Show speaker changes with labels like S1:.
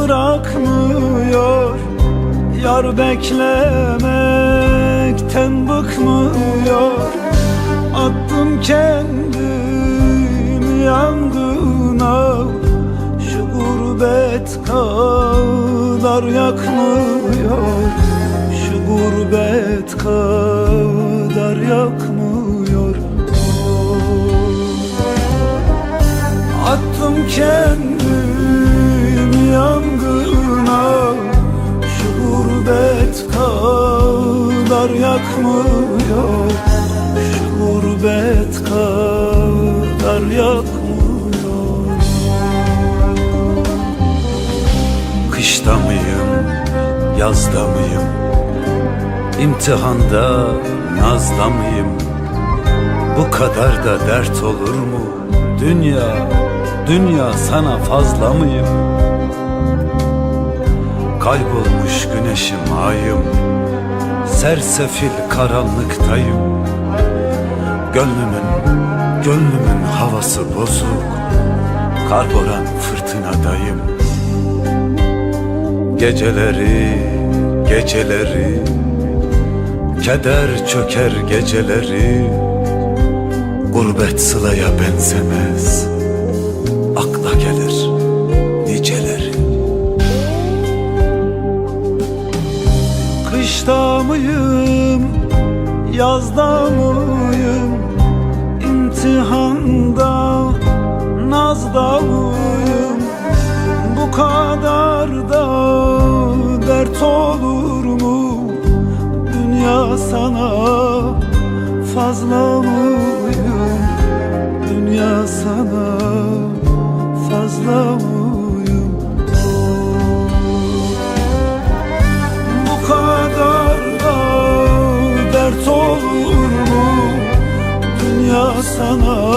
S1: Bırakmıyor. Yar beklemekten bıkmıyor. Attım kendimi yangına. Şu gurbet kadar yakmıyor. Şu gurbet kadar yakmıyor. Attım kendimi yangına Şu gurbet kadar yakmıyor. Şu gurbet kadar yakmıyor. Kışta mıyım, yazda mıyım? İmtihanda, nazda mıyım? Bu kadar da dert olur mu? Dünya, dünya sana fazla mıyım Kaybolmuş güneşim ayım. Sersefil karanlıktayım. Gönlümün, gönlümün havası bozuk. Karboran fırtınadayım. Geceleri, geceleri. Keder çöker geceleri. Gurbet sılaya benzemez. Akla gelir Kışta mıyım, yazda mıyım? İmtihanda, nazda mıyım? Bu kadar da dert olur mu? Dünya sana fazla mıyım? Dünya sana fazla mıyım sana